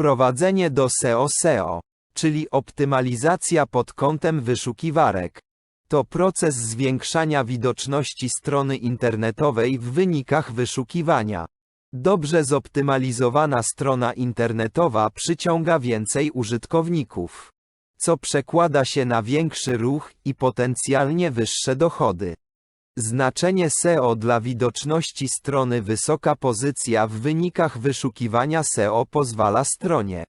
Wprowadzenie do SEO SEO, czyli optymalizacja pod kątem wyszukiwarek. To proces zwiększania widoczności strony internetowej w wynikach wyszukiwania. Dobrze zoptymalizowana strona internetowa przyciąga więcej użytkowników, co przekłada się na większy ruch i potencjalnie wyższe dochody. Znaczenie SEO dla widoczności strony Wysoka pozycja w wynikach wyszukiwania SEO pozwala stronie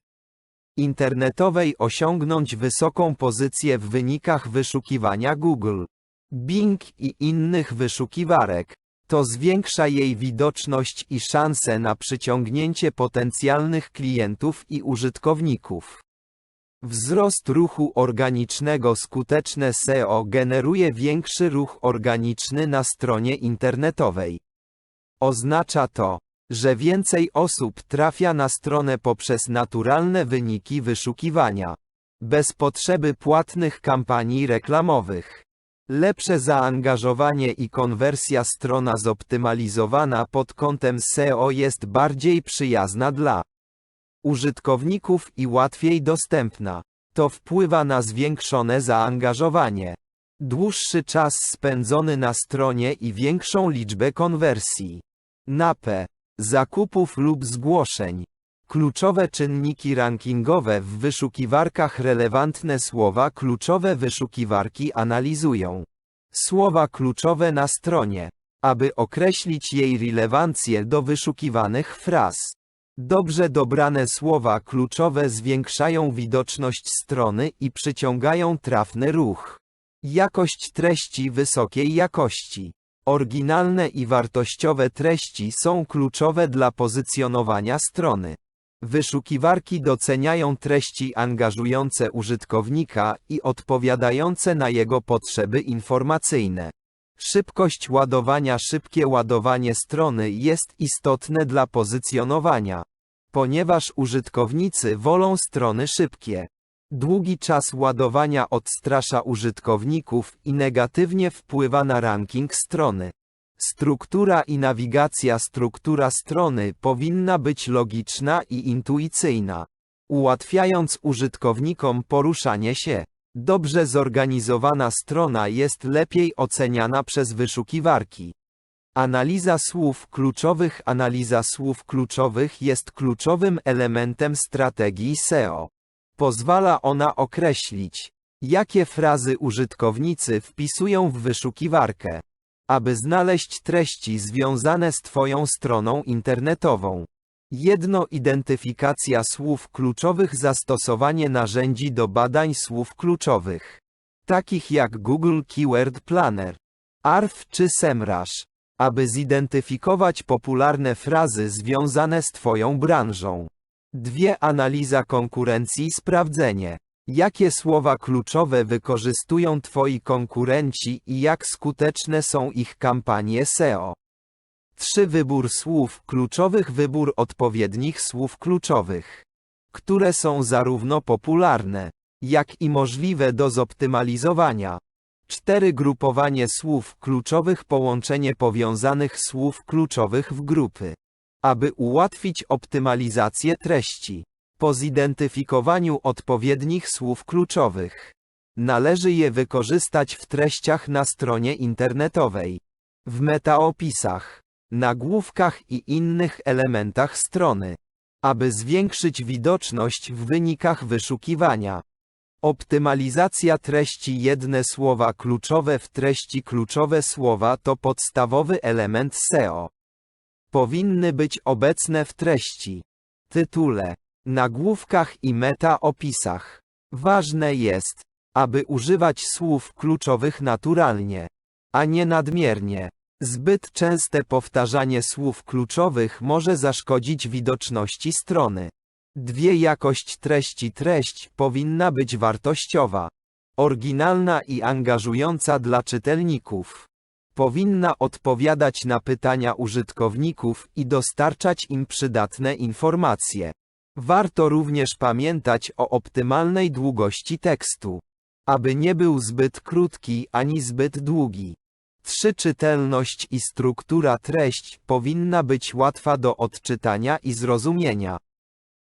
internetowej osiągnąć wysoką pozycję w wynikach wyszukiwania Google, Bing i innych wyszukiwarek. To zwiększa jej widoczność i szanse na przyciągnięcie potencjalnych klientów i użytkowników. Wzrost ruchu organicznego skuteczne SEO generuje większy ruch organiczny na stronie internetowej. Oznacza to, że więcej osób trafia na stronę poprzez naturalne wyniki wyszukiwania, bez potrzeby płatnych kampanii reklamowych. Lepsze zaangażowanie i konwersja strona zoptymalizowana pod kątem SEO jest bardziej przyjazna dla użytkowników i łatwiej dostępna. To wpływa na zwiększone zaangażowanie, dłuższy czas spędzony na stronie i większą liczbę konwersji. NAPE, zakupów lub zgłoszeń. Kluczowe czynniki rankingowe w wyszukiwarkach relevantne słowa kluczowe wyszukiwarki analizują. Słowa kluczowe na stronie, aby określić jej relewancję do wyszukiwanych fraz. Dobrze dobrane słowa kluczowe zwiększają widoczność strony i przyciągają trafny ruch. Jakość treści wysokiej jakości. Oryginalne i wartościowe treści są kluczowe dla pozycjonowania strony. Wyszukiwarki doceniają treści angażujące użytkownika i odpowiadające na jego potrzeby informacyjne. Szybkość ładowania Szybkie ładowanie strony jest istotne dla pozycjonowania, ponieważ użytkownicy wolą strony szybkie. Długi czas ładowania odstrasza użytkowników i negatywnie wpływa na ranking strony. Struktura i nawigacja Struktura strony powinna być logiczna i intuicyjna, ułatwiając użytkownikom poruszanie się. Dobrze zorganizowana strona jest lepiej oceniana przez wyszukiwarki. Analiza słów kluczowych Analiza słów kluczowych jest kluczowym elementem strategii SEO. Pozwala ona określić, jakie frazy użytkownicy wpisują w wyszukiwarkę, aby znaleźć treści związane z Twoją stroną internetową. Jedno identyfikacja słów kluczowych Zastosowanie narzędzi do badań słów kluczowych, takich jak Google Keyword Planner, ARF czy SEMrush, aby zidentyfikować popularne frazy związane z Twoją branżą. Dwie Analiza konkurencji Sprawdzenie. Jakie słowa kluczowe wykorzystują Twoi konkurenci i jak skuteczne są ich kampanie SEO? 3. Wybór słów kluczowych Wybór odpowiednich słów kluczowych, które są zarówno popularne, jak i możliwe do zoptymalizowania. 4. Grupowanie słów kluczowych Połączenie powiązanych słów kluczowych w grupy aby ułatwić optymalizację treści. Po zidentyfikowaniu odpowiednich słów kluczowych, należy je wykorzystać w treściach na stronie internetowej, w metaopisach, nagłówkach i innych elementach strony, aby zwiększyć widoczność w wynikach wyszukiwania. Optymalizacja treści Jedne słowa kluczowe w treści kluczowe słowa to podstawowy element SEO powinny być obecne w treści, tytule, nagłówkach i meta-opisach. Ważne jest, aby używać słów kluczowych naturalnie, a nie nadmiernie. Zbyt częste powtarzanie słów kluczowych może zaszkodzić widoczności strony. Dwie jakość treści Treść powinna być wartościowa, oryginalna i angażująca dla czytelników. Powinna odpowiadać na pytania użytkowników i dostarczać im przydatne informacje. Warto również pamiętać o optymalnej długości tekstu, aby nie był zbyt krótki ani zbyt długi. 3. Czytelność i struktura treść powinna być łatwa do odczytania i zrozumienia.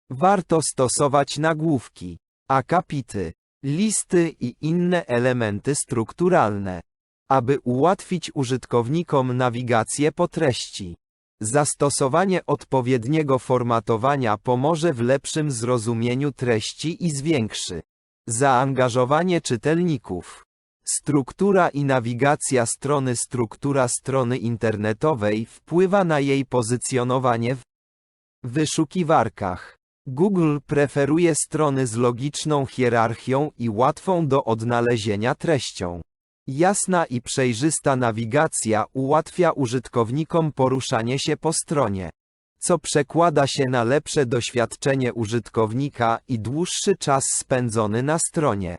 Warto stosować nagłówki, akapity, listy i inne elementy strukturalne, aby ułatwić użytkownikom nawigację po treści. Zastosowanie odpowiedniego formatowania pomoże w lepszym zrozumieniu treści i zwiększy zaangażowanie czytelników. Struktura i nawigacja strony Struktura strony internetowej wpływa na jej pozycjonowanie w wyszukiwarkach. Google preferuje strony z logiczną hierarchią i łatwą do odnalezienia treścią. Jasna i przejrzysta nawigacja ułatwia użytkownikom poruszanie się po stronie, co przekłada się na lepsze doświadczenie użytkownika i dłuższy czas spędzony na stronie.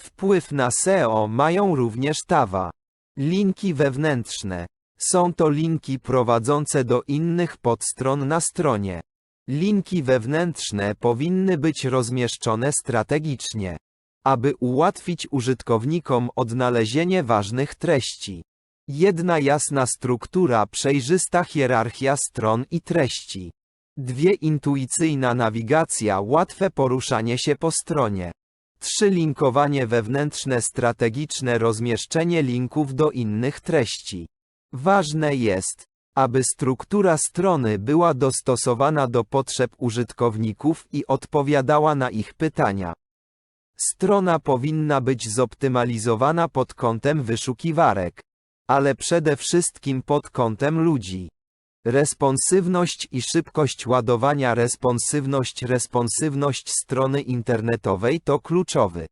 Wpływ na SEO mają również TAWA. Linki wewnętrzne. Są to linki prowadzące do innych podstron na stronie. Linki wewnętrzne powinny być rozmieszczone strategicznie, aby ułatwić użytkownikom odnalezienie ważnych treści. Jedna jasna struktura, przejrzysta hierarchia stron i treści. Dwie intuicyjna nawigacja, łatwe poruszanie się po stronie. 3. Linkowanie wewnętrzne strategiczne rozmieszczenie linków do innych treści. Ważne jest, aby struktura strony była dostosowana do potrzeb użytkowników i odpowiadała na ich pytania. Strona powinna być zoptymalizowana pod kątem wyszukiwarek, ale przede wszystkim pod kątem ludzi. Responsywność i szybkość ładowania Responsywność Responsywność strony internetowej to kluczowy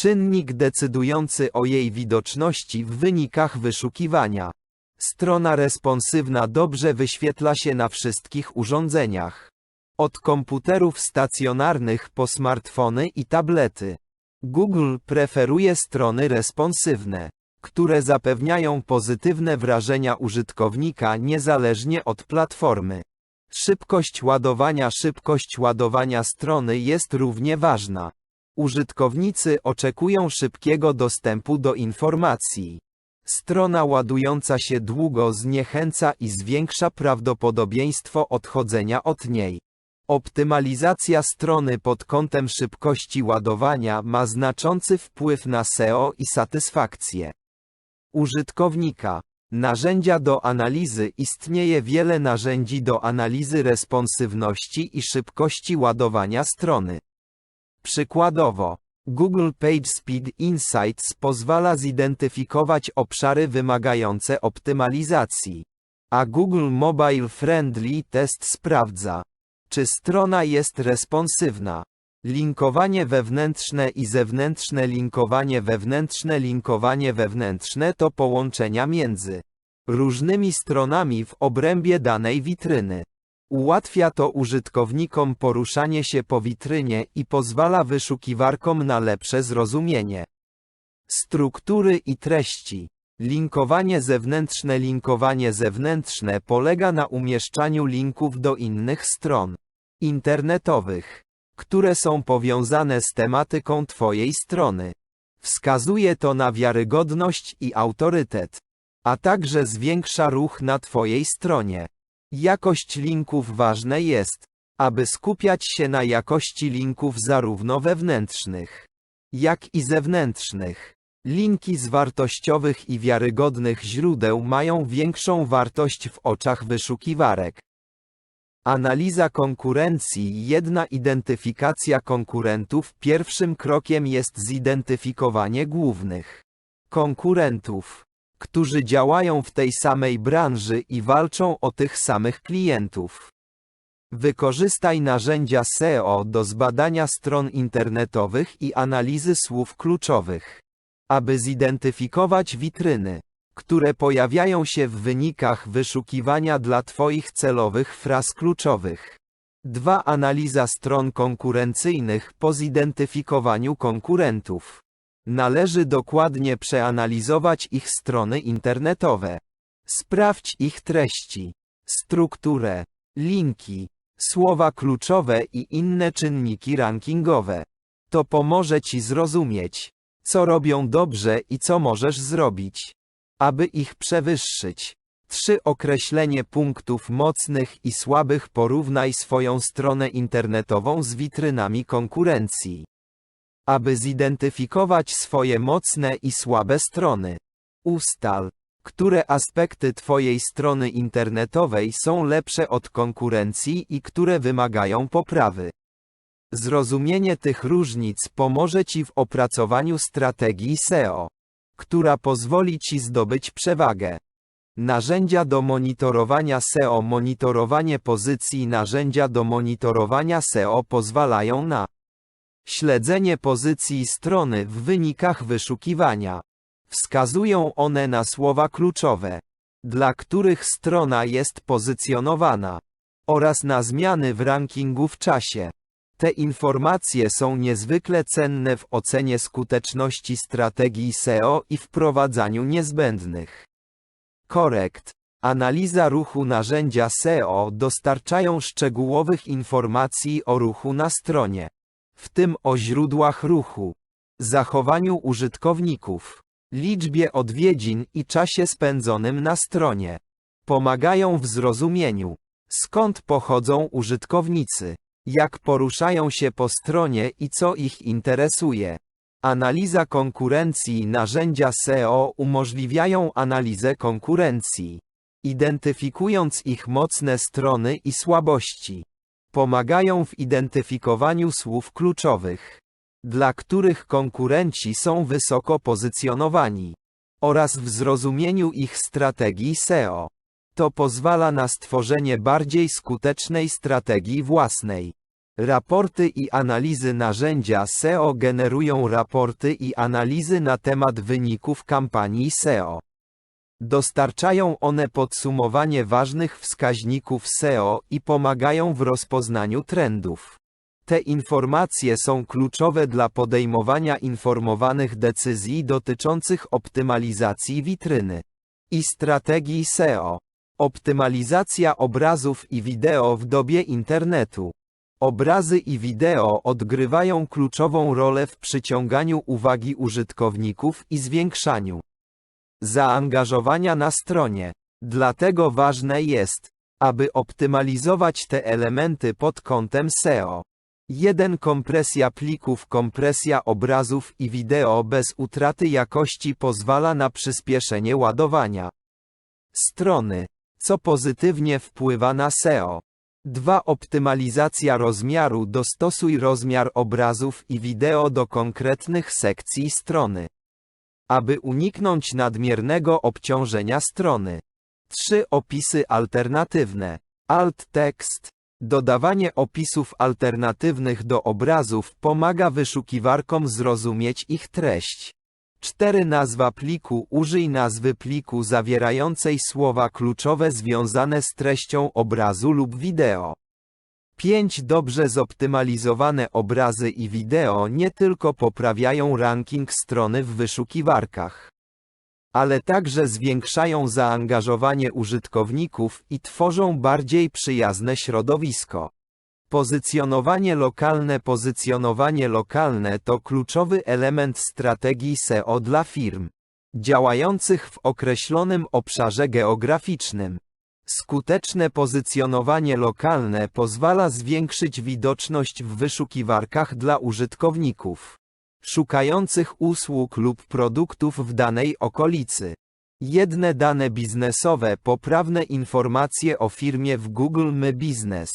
czynnik decydujący o jej widoczności w wynikach wyszukiwania. Strona responsywna dobrze wyświetla się na wszystkich urządzeniach. Od komputerów stacjonarnych po smartfony i tablety. Google preferuje strony responsywne które zapewniają pozytywne wrażenia użytkownika niezależnie od platformy. Szybkość ładowania Szybkość ładowania strony jest równie ważna. Użytkownicy oczekują szybkiego dostępu do informacji. Strona ładująca się długo zniechęca i zwiększa prawdopodobieństwo odchodzenia od niej. Optymalizacja strony pod kątem szybkości ładowania ma znaczący wpływ na SEO i satysfakcję użytkownika. Narzędzia do analizy Istnieje wiele narzędzi do analizy responsywności i szybkości ładowania strony. Przykładowo, Google PageSpeed Insights pozwala zidentyfikować obszary wymagające optymalizacji, a Google Mobile Friendly Test sprawdza, czy strona jest responsywna. Linkowanie wewnętrzne i zewnętrzne linkowanie wewnętrzne linkowanie wewnętrzne to połączenia między różnymi stronami w obrębie danej witryny. Ułatwia to użytkownikom poruszanie się po witrynie i pozwala wyszukiwarkom na lepsze zrozumienie struktury i treści. Linkowanie zewnętrzne Linkowanie zewnętrzne polega na umieszczaniu linków do innych stron internetowych które są powiązane z tematyką Twojej strony. Wskazuje to na wiarygodność i autorytet, a także zwiększa ruch na Twojej stronie. Jakość linków ważne jest, aby skupiać się na jakości linków zarówno wewnętrznych, jak i zewnętrznych. Linki z wartościowych i wiarygodnych źródeł mają większą wartość w oczach wyszukiwarek. Analiza konkurencji Jedna identyfikacja konkurentów Pierwszym krokiem jest zidentyfikowanie głównych konkurentów, którzy działają w tej samej branży i walczą o tych samych klientów. Wykorzystaj narzędzia SEO do zbadania stron internetowych i analizy słów kluczowych, aby zidentyfikować witryny które pojawiają się w wynikach wyszukiwania dla Twoich celowych fraz kluczowych. 2. Analiza stron konkurencyjnych po zidentyfikowaniu konkurentów. Należy dokładnie przeanalizować ich strony internetowe. Sprawdź ich treści, strukturę, linki, słowa kluczowe i inne czynniki rankingowe. To pomoże Ci zrozumieć, co robią dobrze i co możesz zrobić aby ich przewyższyć. 3. Określenie punktów mocnych i słabych Porównaj swoją stronę internetową z witrynami konkurencji. Aby zidentyfikować swoje mocne i słabe strony. Ustal, które aspekty Twojej strony internetowej są lepsze od konkurencji i które wymagają poprawy. Zrozumienie tych różnic pomoże Ci w opracowaniu strategii SEO, która pozwoli Ci zdobyć przewagę. Narzędzia do monitorowania SEO Monitorowanie pozycji Narzędzia do monitorowania SEO pozwalają na śledzenie pozycji strony w wynikach wyszukiwania. Wskazują one na słowa kluczowe, dla których strona jest pozycjonowana, oraz na zmiany w rankingu w czasie. Te informacje są niezwykle cenne w ocenie skuteczności strategii SEO i wprowadzaniu niezbędnych korekt. Analiza ruchu narzędzia SEO dostarczają szczegółowych informacji o ruchu na stronie, w tym o źródłach ruchu, zachowaniu użytkowników, liczbie odwiedzin i czasie spędzonym na stronie. Pomagają w zrozumieniu, skąd pochodzą użytkownicy, jak poruszają się po stronie i co ich interesuje. Analiza konkurencji Narzędzia SEO umożliwiają analizę konkurencji, identyfikując ich mocne strony i słabości. Pomagają w identyfikowaniu słów kluczowych, dla których konkurenci są wysoko pozycjonowani, oraz w zrozumieniu ich strategii SEO. To pozwala na stworzenie bardziej skutecznej strategii własnej. Raporty i analizy narzędzia SEO generują raporty i analizy na temat wyników kampanii SEO. Dostarczają one podsumowanie ważnych wskaźników SEO i pomagają w rozpoznaniu trendów. Te informacje są kluczowe dla podejmowania informowanych decyzji dotyczących optymalizacji witryny i strategii SEO. Optymalizacja obrazów i wideo w dobie internetu. Obrazy i wideo odgrywają kluczową rolę w przyciąganiu uwagi użytkowników i zwiększaniu zaangażowania na stronie. Dlatego ważne jest, aby optymalizować te elementy pod kątem SEO. 1. Kompresja plików Kompresja obrazów i wideo bez utraty jakości pozwala na przyspieszenie ładowania strony, co pozytywnie wpływa na SEO. 2. Optymalizacja rozmiaru Dostosuj rozmiar obrazów i wideo do konkretnych sekcji strony. Aby uniknąć nadmiernego obciążenia strony. 3. Opisy alternatywne. Alt tekst. Dodawanie opisów alternatywnych do obrazów pomaga wyszukiwarkom zrozumieć ich treść. 4. Nazwa pliku Użyj nazwy pliku zawierającej słowa kluczowe związane z treścią obrazu lub wideo. 5. Dobrze zoptymalizowane obrazy i wideo nie tylko poprawiają ranking strony w wyszukiwarkach, ale także zwiększają zaangażowanie użytkowników i tworzą bardziej przyjazne środowisko. Pozycjonowanie lokalne Pozycjonowanie lokalne to kluczowy element strategii SEO dla firm działających w określonym obszarze geograficznym. Skuteczne pozycjonowanie lokalne pozwala zwiększyć widoczność w wyszukiwarkach dla użytkowników szukających usług lub produktów w danej okolicy. Jedne dane biznesowe Poprawne informacje o firmie w Google My Business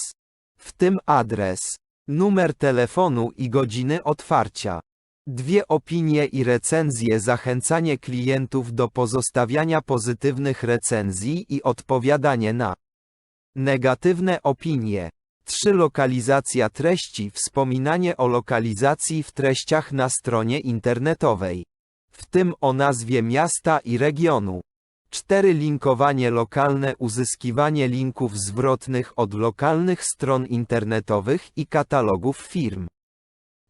w tym adres, numer telefonu i godziny otwarcia. Dwie opinie i recenzje zachęcanie klientów do pozostawiania pozytywnych recenzji i odpowiadanie na negatywne opinie. 3. Lokalizacja treści Wspominanie o lokalizacji w treściach na stronie internetowej, w tym o nazwie miasta i regionu. 4. Linkowanie lokalne Uzyskiwanie linków zwrotnych od lokalnych stron internetowych i katalogów firm.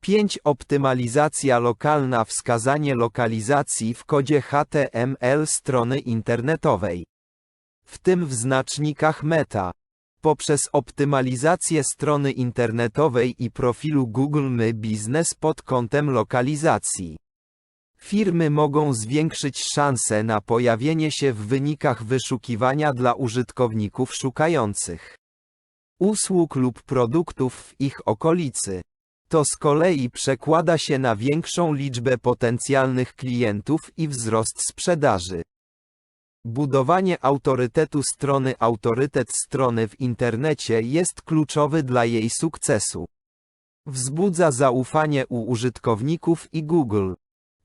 5. Optymalizacja lokalna Wskazanie lokalizacji w kodzie HTML strony internetowej. W tym w znacznikach meta. Poprzez optymalizację strony internetowej i profilu Google My Business pod kątem lokalizacji Firmy mogą zwiększyć szanse na pojawienie się w wynikach wyszukiwania dla użytkowników szukających usług lub produktów w ich okolicy. To z kolei przekłada się na większą liczbę potencjalnych klientów i wzrost sprzedaży. Budowanie autorytetu strony Autorytet strony w internecie jest kluczowy dla jej sukcesu. Wzbudza zaufanie u użytkowników i Google,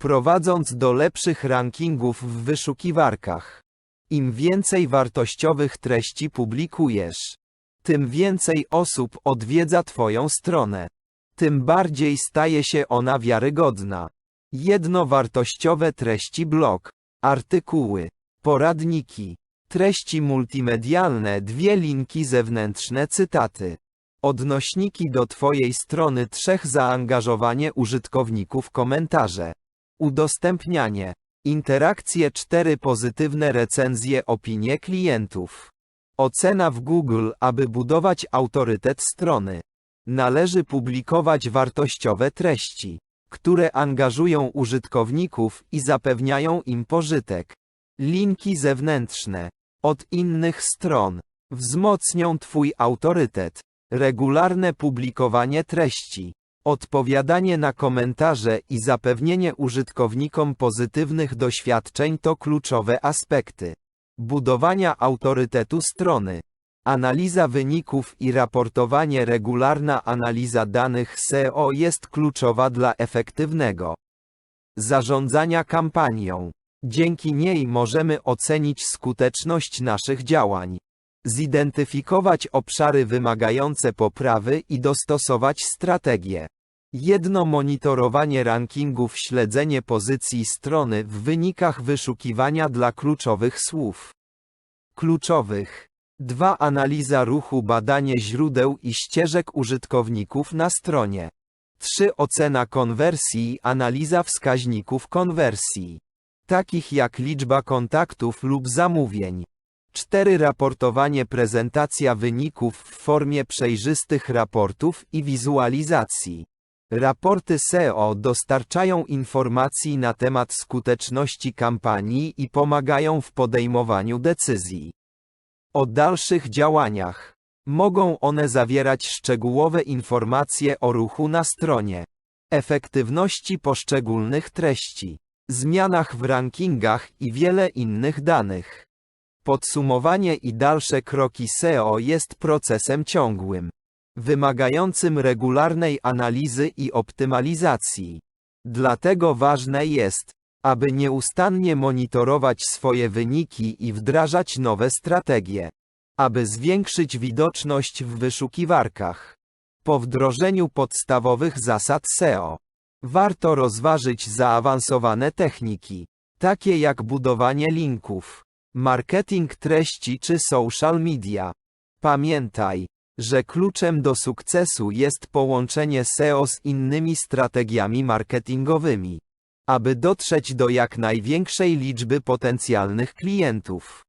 prowadząc do lepszych rankingów w wyszukiwarkach. Im więcej wartościowych treści publikujesz, tym więcej osób odwiedza Twoją stronę. Tym bardziej staje się ona wiarygodna. Jednowartościowe treści blog, artykuły, poradniki, treści multimedialne, dwie linki zewnętrzne, cytaty. Odnośniki do Twojej strony trzech zaangażowanie użytkowników komentarze. Udostępnianie. Interakcje 4 pozytywne recenzje opinie klientów. Ocena w Google, aby budować autorytet strony. Należy publikować wartościowe treści, które angażują użytkowników i zapewniają im pożytek. Linki zewnętrzne od innych stron wzmocnią Twój autorytet. Regularne publikowanie treści, odpowiadanie na komentarze i zapewnienie użytkownikom pozytywnych doświadczeń to kluczowe aspekty budowania autorytetu strony. Analiza wyników i raportowanie regularna analiza danych SEO jest kluczowa dla efektywnego zarządzania kampanią. Dzięki niej możemy ocenić skuteczność naszych działań, zidentyfikować obszary wymagające poprawy i dostosować strategię. Jedno monitorowanie rankingów, śledzenie pozycji strony w wynikach wyszukiwania dla kluczowych słów kluczowych. 2. Analiza ruchu, badanie źródeł i ścieżek użytkowników na stronie. 3. Ocena konwersji, analiza wskaźników konwersji, takich jak liczba kontaktów lub zamówień. 4. Raportowanie prezentacja wyników w formie przejrzystych raportów i wizualizacji. Raporty SEO dostarczają informacji na temat skuteczności kampanii i pomagają w podejmowaniu decyzji o dalszych działaniach. Mogą one zawierać szczegółowe informacje o ruchu na stronie, efektywności poszczególnych treści, zmianach w rankingach i wiele innych danych. Podsumowanie i dalsze kroki SEO jest procesem ciągłym wymagającym regularnej analizy i optymalizacji. Dlatego ważne jest, aby nieustannie monitorować swoje wyniki i wdrażać nowe strategie, aby zwiększyć widoczność w wyszukiwarkach. Po wdrożeniu podstawowych zasad SEO, warto rozważyć zaawansowane techniki, takie jak budowanie linków, marketing treści czy social media. Pamiętaj, że kluczem do sukcesu jest połączenie SEO z innymi strategiami marketingowymi, aby dotrzeć do jak największej liczby potencjalnych klientów.